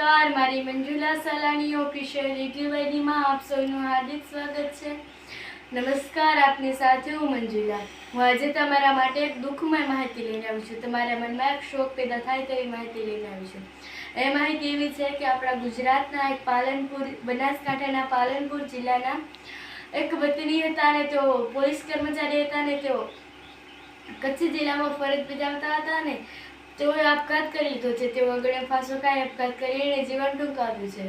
નમસ્કાર, મારી Manjula Salani official YouTube આઈડીમાં આપ સૌનું હાર્દિક સ્વાગત છે. નમસ્કાર આપની સાથે હું મંજુલા. હું આજે તમારા માટે એક દુઃખમય માહિતી લઈને આવી છું. તમારા મનમાં એક શોક પેદા થાય તેવી માહિતી લઈને આવી છું. એ માહિતી એવી છે કે આપણા ગુજરાતના એક પાલનપુર, બનાસકાંઠાના પાલનપુર જિલ્લાના એક વતની હતા અને તેઓ પોલીસ કર્મચારી હતા અને તેઓ કચ્છ જિલ્લામાં ફરજ બજાવતા હતા ને તેઓએ આપઘાત કરી લીધો છે. તેઓ ગળે ફાંસો ખાઈ આપઘાત કરી એણે જીવન ટૂંકાવ્યું છે.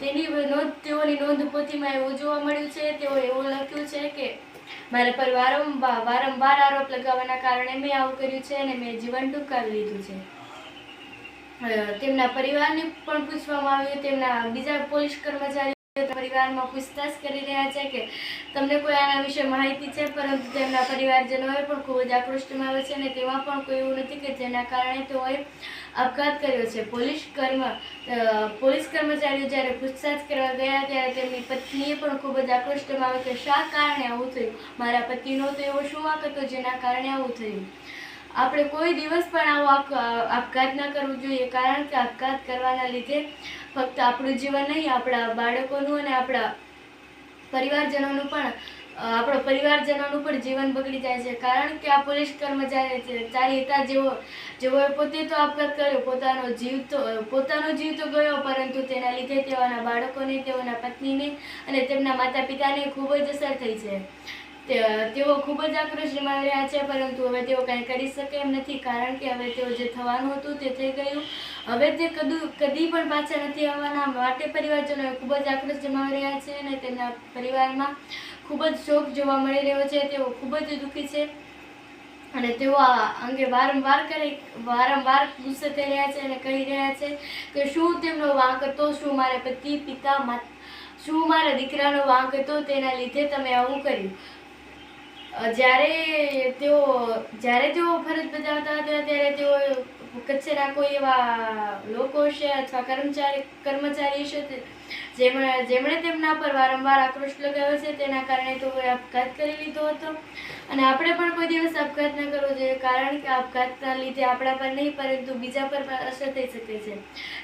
તેની નોંધ, તેઓની નોંધ પોથીમાં એવું જોવા મળ્યું છે. તેઓએ એવું લખ્યું છે કે, મારા પર વારંવાર વારંવાર આરોપ લગાવવાના કારણે મેં આવું કર્યું છે અને મેં જીવન ટૂંકાવી લીધું છે. તેમના પરિવારને પણ પૂછવામાં આવ્યું. તેમના બીજા પોલીસ કર્મચારીઓ પરિવારમાં પૂછતાછ કરી રહ્યા છે કે તમને કોઈ આના વિશે માહિતી છે? પરંતુ તેમના પરિવારજનોએ પણ ખૂબ જ આક્રોશમાં આવે છે અને તેમાં પણ કોઈ એવું નથી કે જેના કારણે તેઓએ આપઘાત કર્યો છે. પોલીસ કર્મ પોલીસ કર્મચારીઓ જ્યારે પૂછતાછ કરવા ગયા ત્યારે તેમની પત્નીએ પણ ખૂબ જ આક્રોશમાં આવે કે શા કારણે આવું થયું? મારા પતિનો તો એવો શું વાંક હતો જેના કારણે આવું થયું? આપણે કોઈ દિવસ પણ આવો આપ- આપઘાત ન કરવું જોઈએ, કારણ કે આપઘાત કરવાના લીધે ફક્ત આપણું જીવન નહીં, આપણા બાળકોનું અને આપણા પરિવારજનોનું પણ આપણા પરિવારજનોનું પણ જીવન બગડી જાય છે. કારણ કે આ પોલીસ કર્મચારી છે ચારી હતા જેઓ, જેઓએ પોતે તો આપઘાત કર્યો, પોતાનો જીવ તો, પોતાનો જીવ તો ગયો, પરંતુ તેના લીધે તેઓના બાળકોને, તેઓના પત્નીને અને તેમના માતા પિતાને ખૂબ જ અસર થઈ છે. તેઓ ખૂબ જ આક્રોશમાં રહ્યા છે, પરંતુ હવે તેઓ કંઈ કરી શકે એમ નથી, કારણ કે હવે તેઓ જે થવાનું હતું તે થઈ ગયું. હવે તે કદું, કદી પણ પાછા નથી આવવાના. માટે પરિવારજનો ખૂબ જ આક્રોશ જમાવી રહ્યા છે અને તેના પરિવારમાં ખૂબ જ શોક જોવા મળી રહ્યો છે. તેઓ ખૂબ જ દુઃખી છે અને તેઓ આ અંગે વારંવાર કરી, વારંવાર ગુસ્સે થઈ રહ્યા છે અને કહી રહ્યા છે કે શું તેમનો વાંક હતો, શું મારા પતિ, પિતા શું મારા દીકરાનો વાંક હતો, તેના લીધે તમે આવું કર્યું. જ્યારે તેઓ જ્યારે તેઓ ફરજ બજાવતા હતા ત્યારે તેઓ કચ્છના કોઈ એવા લોકો છે અથવા કર્મચારી કર્મચારી છે જેમણે જેમણે તેમના પર વારંવાર આક્રોશ લગાવ્યો છે, તેના કારણે તેઓએ આપઘાત કરી લીધો હતો. અને આપણે પણ કોઈ દિવસ આપઘાત ન કરવો જોઈએ, કારણ કે આપઘાતના લીધે આપણા પર નહીં, પરંતુ બીજા પર પણ અસર થઈ શકે છે.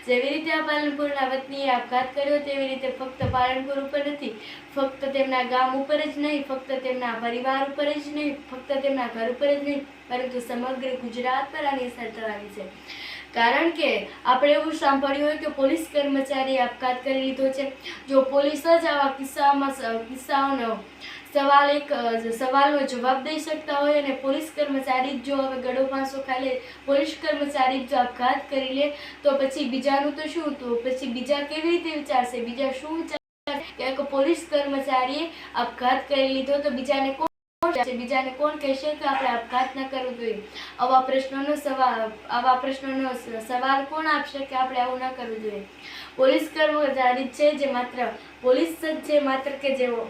જેવી રીતે આ પાલનપુરના વતનીએ આપઘાત કર્યો, તેવી રીતે ફક્ત પાલનપુર ઉપર નથી. ફક્ત તેમના ગામ ઉપર જ નહીં, ફક્ત તેમના પરિવાર ઉપર જ નહીં, ફક્ત તેમના ઘર ઉપર જ નહીં, પરંતુ સમગ્ર ગુજરાત પર આની અસર થવાની છે. કારણ કે આપણે એવું સાંભળ્યું હોય કે પોલીસ કર્મચારીએ આપઘાત કરી લીધો છે. જો પોલીસ જ આવા કિસ્સામાં કિસ્સાઓનો સવાલ એક સવાલનો જવાબ દઈ શકતા હોય અને પોલીસ કર્મચારી જો હવે ગળો ફાંસો ખાઈ લે પોલીસ કર્મચારી જો આપઘાત કરી લે, તો પછી બીજાનું તો શું? તો પછી બીજા કેવી રીતે વિચારશે? બીજા શું વિચારશે? કે પોલીસ કર્મચારીએ આપઘાત કરી લીધો તો બીજાને બીજાને કોણ કહેશે કે આપણે આપઘાત ન કરવું જોઈએ? આવા પ્રશ્નોનો સવાલ, આવા પ્રશ્નોનો સવાલ કોણ આપશે કે આપણે આવું ન કરવું જોઈએ? પોલીસ કર્મચારી છે જે માત્ર, પોલીસ જ છે માત્ર કે જેઓ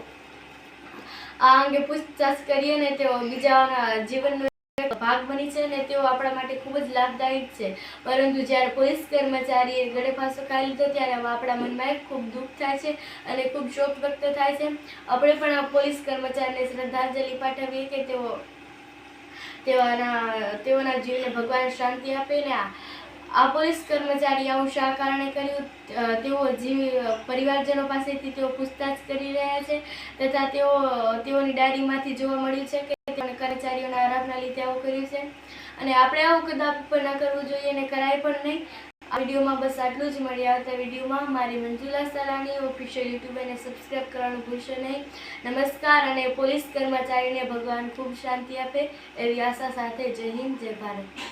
આ અંગે પૂછતાછ કરીએ ને તેઓ બીજાના જીવનનો ભાગ બની છે ને તેઓ આપણા માટે ખૂબ જ લાભદાયક છે. પરંતુ જ્યારે પોલીસ કર્મચારીએ ગળે ફાંસો ખાઈ લીધો ત્યારે આપણા મનમાં ખૂબ દુઃખ થાય છે અને ખૂબ શોક વ્યક્ત થાય છે. આપણે પણ આ પોલીસ કર્મચારીને શ્રદ્ધાંજલિ પાઠવીએ કે તેઓ તેઓના તેઓના જીવને ભગવાન શાંતિ આપે ને આ પોલીસ કર્મચારી આવું શા કારણે કર્યું? તેઓ જીવ, પરિવારજનો પાસેથી તેઓ પૂછતાછ કરી રહ્યા છે તથા તેઓ, તેઓની ડાયરીમાંથી જોવા મળ્યું છે કે તેઓને કર્મચારીઓના આરામના લીધે આવું કર્યું છે. અને આપણે આવું કદાચ પણ ન કરવું જોઈએ અને કરાય પણ નહીં. આ વિડીયોમાં બસ આટલું જ મળી આવતા વિડીયોમાં. મારી મંજુલા સલાની ઓફિશિયલ યુટ્યુબ અને સબસ્ક્રાઇબ કરવાનું ભૂલશો નહીં. નમસ્કાર અને પોલીસ કર્મચારીને ભગવાન ખૂબ શાંતિ આપે એવી આશા સાથે જય હિન્દ, જય ભારત.